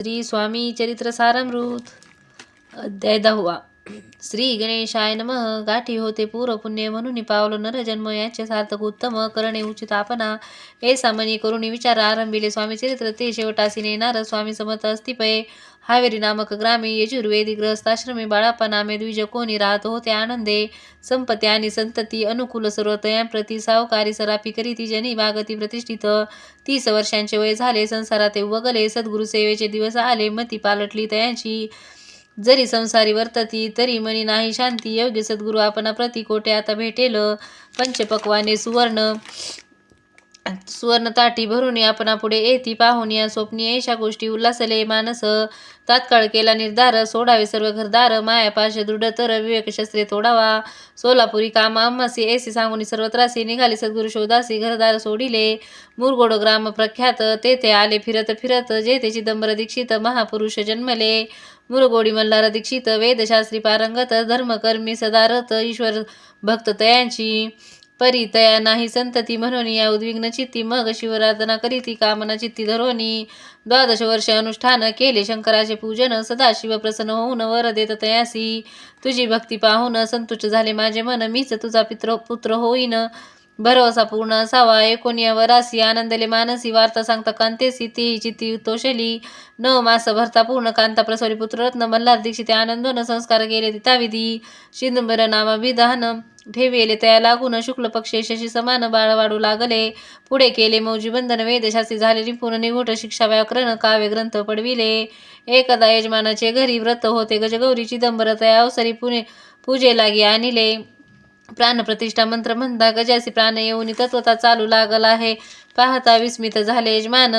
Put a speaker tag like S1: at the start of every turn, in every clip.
S1: श्री स्वामी चरित्र सारमृत अध्याय दहावा. श्री गणेशाय नम. गाठी होते पूर पुण्य म्हणून पावलो नरजन्म यांचे सार्थक उत्तम करणे उचित आपणा. हे सामान्य करून विचार आरंभिले स्वामी चरित्र. ते शेवटासी नेणार स्वामी समर्थ अस्तिपये. हावेरी नामक ग्रामे यजुर्वेदी ग्रहस्थाश्रमे बाळापनामे नामे द्विज कोणी राहत होते आनंदे. संपत्ती आणि संतती अनुकूल सर्व तयांप्रती सावकारी सरापी करीती जनी बागती प्रतिष्ठित. तीस वर्षांचे वय झाले संसारात वगले सद्गुरुसेवेचे दिवस आले मती पालटली तयांची. जरी संसारी वर्तती तरी मनी नाही शांती. योग्य सद्गुरु आपणा प्रतिकोटे आता भेटेल. पंचपक्वाने सुवर्ण सुवर्ण ताटी भरून आपणापुढे येती पाहून या स्वप्नी. ऐशा गोष्टी उल्हासले मानस. तात्काळ केला निर्धार सोडावे सर्व घरदार. माया पाश दृढतर विवेक शस्त्रे तोडावा. सोलापुरी कामा अम्मासी एसी सांगून सर्व त्रासी. निघाले सद्गुरु शोधासी घरदार सोडिले. मुरगोड ग्राम प्रख्यात तेथे आले फिरत फिरत. जेथे चिदंबर दीक्षित महापुरुष जन्मले. मुरगोडी मल्हार दीक्षित वेदशास्त्री पारंगत धर्मकर्मी सदारत ईश्वर भक्त तयांची परी तया नाही संतती म्हणून या उद्विग्न चित्ती मग शिवराधना करीती कामना चित्ती धरोनी. द्वादश वर्ष अनुष्ठान केले शंकराचे पूजन सदा शिव प्रसन्न होऊन वर देत तयासी. तुझी भक्ती पाहून संतुष्ट झाले माझे मन मीच तुझा पित्र पुत्र होईन. भरवसा पूर्ण असावा. एकोनिया रासी आनंदले मानसी वार्ता सांगता कांतेसी ती चित्ती तोषली न मास भरता पूर्ण कांता प्रसवली पुत्ररत्न मल्हार दीक्षिते आनंदोन संस्कार केले तिताविधी शिंदंबर नामा विधान ठेविले त्या लागून शुक्ल पक्षे शशी समान बाळ वाढू लागले. पुढे केले मौजी बंधन वेदशास्त्री झालेली निपुण निघोट शिक्षा व्याकरण काव्य ग्रंथ पडविले. एकदा यजमानाचे घरी व्रत होते. गजगौरी चिदंबर तया अवसरी पुणे पूजे लागी आणले. प्राणप्रतिष्ठा मंत्र म्हणता गजासी प्राण येऊन तत्वता चालू लागला आहे. पाहता विस्मित झाले यजमान.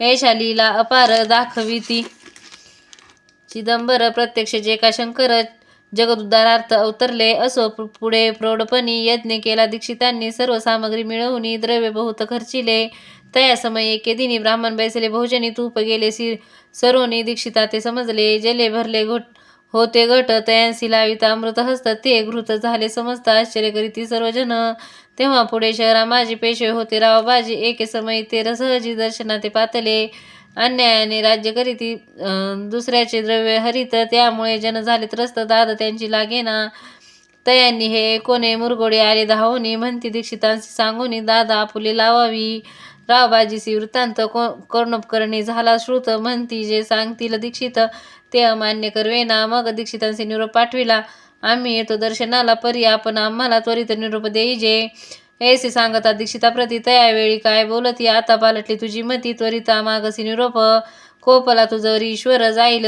S1: यशालीला अपार दाखविती. चिदंबर प्रत्यक्ष जे का शंकर जगदुद्धारार्थ अवतरले असो पुढे प्रौढपणी यज्ञ केला. दीक्षितांनी सर्व सामग्री मिळवून द्रव्य बहुत खर्चिले. तया समय एके दिनी ब्राह्मण बैसले. भोजनी तूप गेले. सी सरोनी दीक्षिता ते समजले. जले भरले घोट होते घट तयांसी लाविता अमृत हस्त ते घृत झाले समजता आश्चर्य करीती सर्वजन तेव्हा पुढे शहरा माझे पेशवे होते. रावबाजी एके समय ते रसहजी दर्शना ते पातले. अन्यायाने राज्य करीती दुसऱ्याचे द्रव्य हरित त्यामुळे जन झाले त्रस्त. दाद त्यांची लागेना. तयांनी हे कोणे मुरगोडे आले धावोनी. म्हणती दीक्षितांशी सांगून दादा आपुले लावावी. रावबाजीसी वृत्तांत को कर्णोपकरणी झाला श्रुत. म्हणती जे सांगतील दीक्षित ते अमान्य करवेना मग दीक्षितांचे निरोप पाठविला. आम्ही येतो दर्शनाला परी आपण आम्हाला त्वरित निरोप देईजे. ऐसे सांगता दीक्षिता प्रती तयावेळी काय बोलती आता पालटली तुझी मती. त्वरिता मागसी निरोप. कोपला तुझवरी ईश्वर जाईल.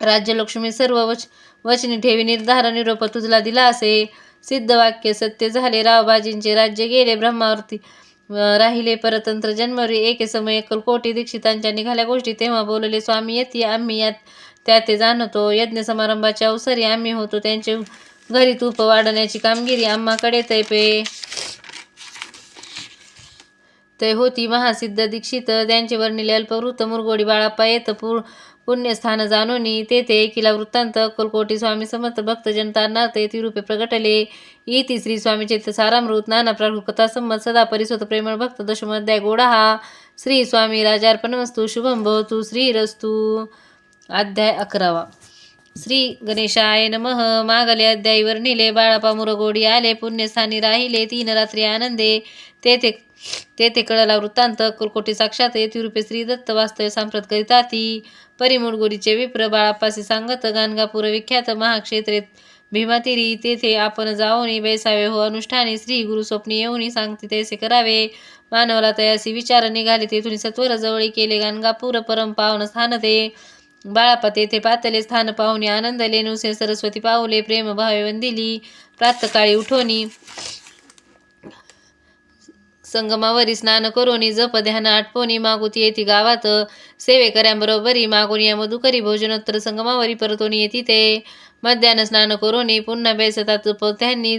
S1: राज्यलक्ष्मी सर्व वच वचनी ठेवी. निर्धार निरोप तुझला दिला असे. सिद्ध वाक्य सत्य झाले. रावबाजींचे राज्य गेले. ब्रह्मावरती राहिले. परतंत्र जन्मरी. एके समय कोटी दीक्षितांच्या निघाल्या गोष्टी. तेव्हा बोलले स्वामी येते. आम्ही यात त्या ते जाणतो यज्ञ समारंभाच्या अवसरी आम्ही होतो. त्यांचे घरी तूप वाढण्याची कामगिरी आम्हाकडे तैपे ते होती महासिद्ध दीक्षित. त्यांचे वर्णिले अल्पवृत्त मुरगोडी बाळाप्पा येत. पूर पुण्यस्थान जाणोनी. तेथे एकिला वृत्तांत कोलकोटी स्वामी समर्थ भक्त जनतांना ते तिरुपे प्रगटले इति श्री स्वामी चेत सारामृत. नाना प्रभू कथा संमत सदा परिसोत प्रेमळ भक्त दशमध्याय गोडा. हा श्री स्वामी राजार्पणमस्तु. शुभम भवतु. श्रीरस्तु. अध्याय अकरावा. श्री गणेशाय नमः. मागले अध्यायी वर्णिले बाळापा मुरगोडी आले पुण्यस्थानी राहिले तीन रात्री आनंदे. तेथे तेथे कळला वृत्तांत कुरकोटी साक्षात येथे श्री दत्त वास्तव्य सांप्रत करिताती. परिमुडगोडीचे विप्र बाळापासी सांगत गाणगापूर विख्यात महाक्षेत्रे भीमातिरी तेथे आपण जाऊनी बैसावे हो अनुष्ठाने. श्री गुरु स्वप्नी येऊनी सांगते तैसे करावे. मानवाला तयासी विचार निघाले तेथून सत्वर जवळी केले गाणगापूर परम पावन स्थान ते. बाळापत येथे पातले स्थान पाहुणे आनंद नुसे सरस्वती पाहुले प्रेम भावे वंदिली प्रातकाळी उठोनी. संगमावरी स्नान करोनी जप ध्यान आठवणी मागुती येती गावात सेवेकऱ्यांबरोबरी मागुनी या मधुकरी भोजनोत्तर संगमावरी परतोनी येती ते. मध्यान स्नान करोनी पुन्हा बेसतात त्यांनी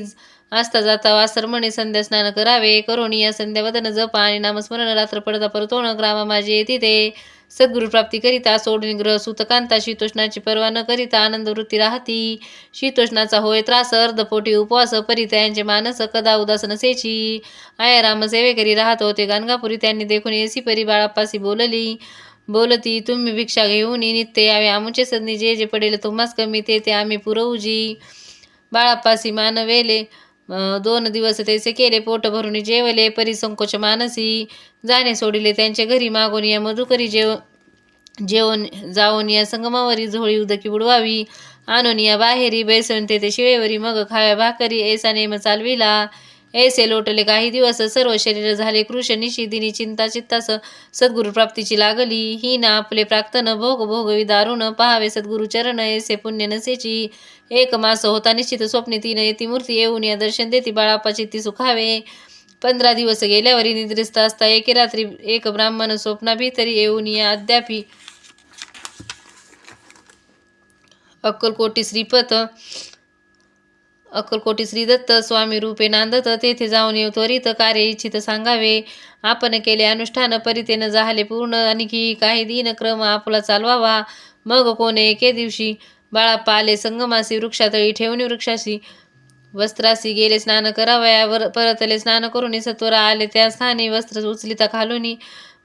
S1: असता जाता वासर म्हणे संध्या स्नान करावे करून या संध्यावदन जप आणि नामस्मरण रात्र पडता परतोण ग्रामा माझे येती सद्गुरु प्राप्ती करिता सोडून ग्रह सुतकांता शीतोष्णाची पर्वा न करिता आनंद वृत्ती राहती. शीतोष्णाचा होय त्रास अर्धपोटी उपवास परिता यांचे मानस कदा उदास नसेची आया रामसेवे करी राहत होते गाणगापुरी त्यांनी देखून येसी परी बाळापासी बोलली. बोलती तुम्ही भिक्षा घेऊन नित्य यावे आमचे सदनी जे जे पडेल तुम्हास कमी ते ते आम्ही पुरवूजी. बाळापासी मानवेले दोन दिवस त्याचे केले पोट भरून जेवले परिसंकोच मानसी जाणे सोडिले त्यांच्या घरी मागून या मधुकरी जेव जेवण जाऊन या संगमावरी झोळी उदकी बुडवावी. आणून या बाहेरी बैसवून तेथे शिळेवरी मग खाव्या भाकरी ऐसा नेम चालविला. ऐसे लोटले काही दिवस सर्व शरीर झाले कृष निशिदिनी चिंता चित्तास सद्गुरु प्राप्तीची लागली. ही ना आपले प्राक्तन भोग भोगवी दारुण पहावे सद्गुरु चरण ऐसे पुण्य नसेची. एक मास होता निश्चित स्वप्ने तीन येती मूर्ती येऊन या दर्शन देती बाळापाची ती सुखावे. पंधरा दिवस गेल्यावर निद्रिस्त असता एके रात्री एक ब्राह्मण स्वप्नाभितरी येऊन या अद्यापी अक्कलकोटी श्रीपथ अक्कलकोटी श्रीदत्त स्वामी रूपे नांदत तेथे जाऊन येऊ त्वरित कार्य इच्छित सांगावे. आपण केले अनुष्ठान परितेनं झाले पूर्ण. आणखी काही दिन क्रम आपला चालवावा. मग कोणे एके दिवशी बाळाप्पा आले संगमासी वृक्षातळी ठेवणी वृक्षाशी वस्त्रासी गेले स्नान करावयावर परतले स्नान करून सत्वरा आले त्या स्थानी वस्त्र उचलिता घालून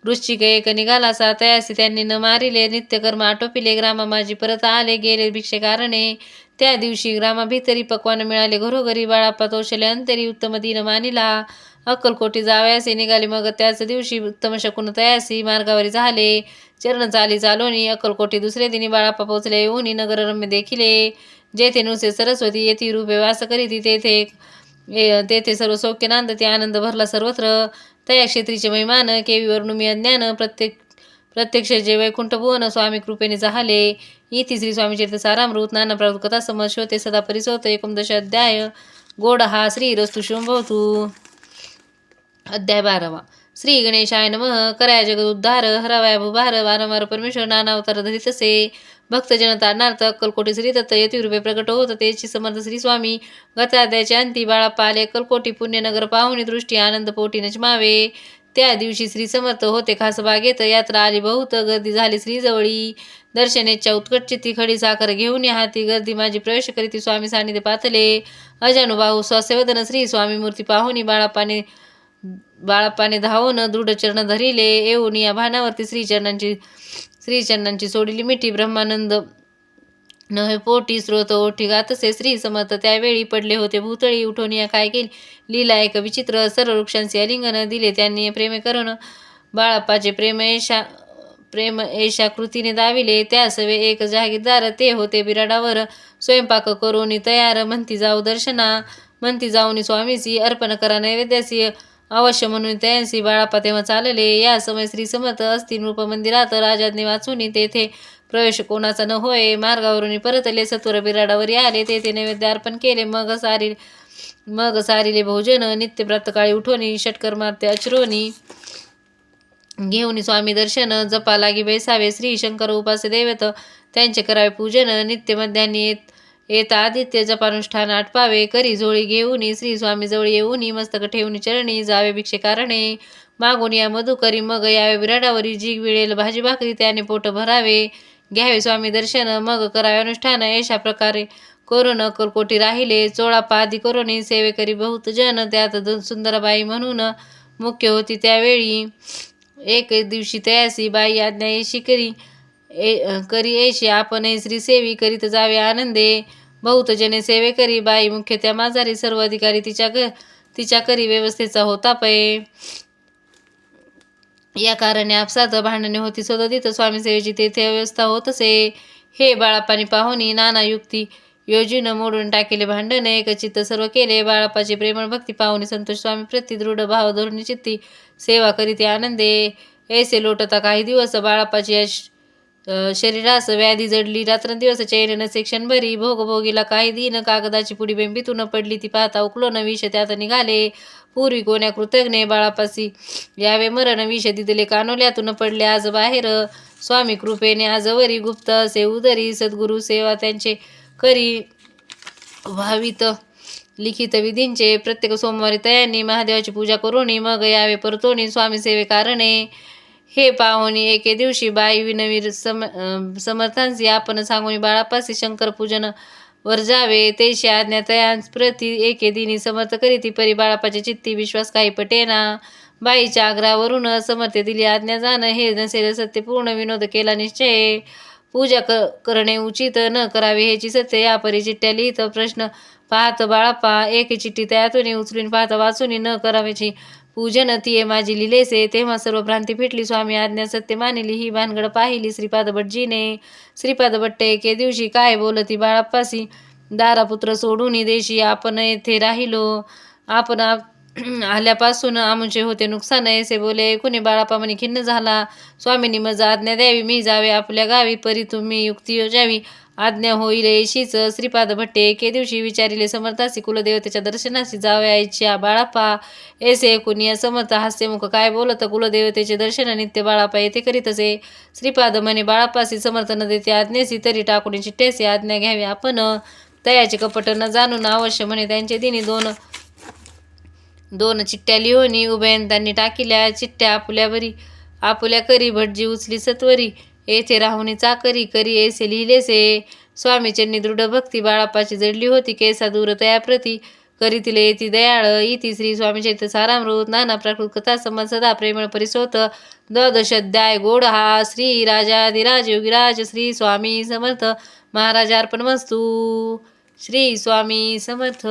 S1: वृश्चिक एक निघालासा तयासी त्यांनी न मारिले नित्यकर्म आटोपिले ग्रामा माझी परत आले गेले भिक्षेकारणे त्या दिवशी ग्रामाभितरी पक्वान मिळाले घरोघरी बाळाप्पा तोषले अंतरी उत्तम दिन मानिला. अक्कलकोटी जावयासी निघाले मग त्याच दिवशी उत्तम शकून तयासी मार्गावरी झाले. चरण चाली चालोनी अक्कलकोटी दुसरे दिनी बाळाप्पा पोचले येऊनी नगररम्य देखिले. जेथे नुसे सरस्वती येथे रूपे वास करीती तेथे ए- तेथे सर्व सौख्य नांदते आनंद भरला सर्वत्र. तया क्षेत्रीचे महिमान केवीवरून मी अज्ञान प्रत्येक प्रत्यक्ष जे वैकुंठ भुवन स्वामी कृपेने झाले इति श्री स्वामी चरित्र सारामृत नाना प्राप्त कथा समज शोते सदा परिसोत एकोणदश अध्याय गोड हा श्री रस्तु शुंभवतु. अध्याय बारावा. श्री गणेशाय नम कराय जगदुद्धार हरावाय भुभार वारंवार परमेश्वर नाना अवतार धरीत असे भक्तजनता जनतानार्थ अक्कलकोटी श्री दत्त यतिरूपे प्रकट होत तेची समर्थ श्री स्वामी गताध्याचे अंती बाळाप्पा अक्कलकोटी पुण्यनगर पाहुणी दृष्टी आनंद पोटी नचमावे त्या दिवशी श्री समर्थ होते खास बागेत यात्रा आली बहुत गर्दी झाली श्रीजवळी दर्शनेच्या उत्कटचित्ती खडी साखर घेऊन या हाती गर्दी माझी प्रवेश करीती स्वामी सानिध्य पाथले. अजानुबाहू स्वास्यवदन श्री स्वामी मूर्ती पाहुणी बाळापाने बाळप्पाने धावून दृढचरण धरिले येऊन या भानावरती श्रीचरणांची श्रीचरणांची सोडली मिठी. ब्रह्मानंद नव्हे पोटी स्रोत ओठी गातसे. श्री समर्थ त्यावेळी पडले होते. भूतळी उठून या काय केली? लीला एक विचित्र सर्व वृक्षांचे आलिंगन दिले. त्यांनी प्रेमे करून बाळाप्पाचे प्रेम ऐशा प्रेम ऐशा कृतीने दाविले. त्या सवे एक जागीरदार ते होते बिराडावर. स्वयंपाक करून तयार. म्हणती जाऊ दर्शना. म्हणती जाऊनी स्वामीसी अर्पण करा नैवेद्यासी अवश्य म्हणून त्यांशी बाळाप्पा तेव्हा चालले. या समय श्री समर्थ असतील नृप मंदिरात राजाज्ञे वाचून तेथे प्रवेश कोणाचा न होय मार्गावरून परतले. सत्वर बिराडावर आले. तेथे नैवेद्य अर्पण केले. मग सारी मग सारिले भोजन नित्य प्रातकाळी उठवणी षटकर मारते अचरोनी घेऊन स्वामी दर्शन जपा लागी बैसावे. श्री शंकर उपास दैवत त्यांचे करावे पूजन नित्य मध्यान्नी येत येता आदित्य जपानुष्ठान आटपावे करी झोळी घेऊन श्री स्वामी जवळ येऊन मस्तक ठेवून चरणी जावे भिक्षे कारणे. मागून या मधुकरी मग यावे बिराडावरी जीग विळेल भाजी भाकरी त्याने पोट भरावे. घ्यावे स्वामी दर्शन मग करावे अनुष्ठान अशा प्रकारे. करून अक्कलकोटी राहिले चोळापा आदी करून सेवे करी बहुत जन त्यात सुंदरबाई म्हणून मुख्य होती त्यावेळी. एक दिवशी तयासी बाई आज्ञा येशी करी ए करी ऐशी आपण श्री सेवी करीत जावे आनंदे. बहुत जने सेवे करी बाई मुख्य त्या माझारी सर्व अधिकारी तिच्या क तिच्या करी व्यवस्थेचा होता पै. या कारणे आपसात भांडणे होती सदोदित स्वामी सेवेची तेथे व्यवस्था होत असे हे बाळापानी पाहुणी नाना युक्ती योजून मोडून टाकेले भांडणे एकचित्त सर्व केले. बाळापाचे प्रेमळ भक्ती पाहुणी संतोष स्वामी प्रति दृढ भाव धोरणी चित्ती सेवा करीते आनंदे. ऐसे लोटता काही दिवस बाळापाची या शरीरास व्याधी जडली रात्रंदिवस चैन नसे क्षणभरी भोगभोगीला काही दिन कागदाची पुडी बेंबीतून पडली ती पाहता उकलो न विष त्यात निघाले. पूर्वी कोण्या कृतज्ञ बाळापासी यावे मरण विष दिदले कानोल्यातून पडले आज बाहेर. स्वामी कृपेने आजवरी गुप्त असे उदरी सद्गुरु सेवा त्यांचे करी भावित लिखित विधींचे प्रत्येक सोमवारी तयांनी महादेवाची पूजा करून मग यावे परतोनी स्वामी सेवे कारणे हे पाहुणी एके दिवशी बाई विनवीर सम अं, समर्थांसी आपण सांगून बाळापासी शंकर पूजन वर जावे. तेशी आज्ञा तयांप्रती एके दिनी समर्थ करीती परी बाळापाचे चित्ती विश्वास काही पटेना बाईच्या आग्रावरून समर्थ दिली आज्ञा जाणं हे नसेल सत्य पूर्ण विनोद केला निश्चय. पूजा क करणे उचित न करावे ह्याची सत्य या परी चिठ्ठ्या लिहित प्रश्न पाहत बाळापा एक चिठ्ठी त्यातून उचलून पाहत वाचून न करावेची पूजन तिये माझी लिलेसे तेव्हा सर्व भ्रांती फिटली. स्वामी आज्ञा सत्य मानिली. ही भानगड पाहिली श्रीपाद भटजीने श्रीपाद भट्टे एके दिवशी काय बोलती बाळाप्पासी? दारापुत्र सोडून देशी आपण येथे राहिलो. आपण आल्यापासून आमचे होते नुकसान ऐसे बोले. कुणी बाळापा म्हणे खिन्न झाला. स्वामींनी मज आज्ञा द्यावी. मी जावे आपल्या गावी. परी तुम्ही युक्ती योजावी. आज्ञा होईल येशीच. श्रीपाद भट्टे एके दिवशी विचारिले समर्थासी कुलदेवतेच्या दर्शनाशी जावयाच्या बाळापा. एसे कुणी समर्थ हास्यमुख काय बोलत? कुलदेवतेचे दर्शन नित्य बाळापा येथे करीत असे श्रीपाद म्हणे बाळापासी समर्थ न देते आज्ञेसी तरी टाकून चिठ्ठ्यासी आज्ञा घ्यावी आपण. तयाचे कपट न जाणून अवश्य म्हणे त्यांचे दिनी दोन दोन चिठ्ठ्या लिहोनी उभयंतांनी टाकिल्या. चिठ्ठ्या आपुल्यावरी आपुल्या करी भटजी उचली सत्वरी. येथे राहुनी चाकरी करी ऐसे लिहिलेसे स्वामीचरणी दृढ भक्ती बाळापाची जडली होती केसा दूर तयाप्रती तिले येती दयाळ. इति श्री स्वामी चैत्र सारामृत नाना प्राकृत कथा संबंध सदा प्रेमळ परिसोत. द्वादशाध्याय गोड हा. श्री राजाधिराज योगीराज श्री स्वामी समर्थ. महाराज अर्पण वस्तू श्री स्वामी समर्थ.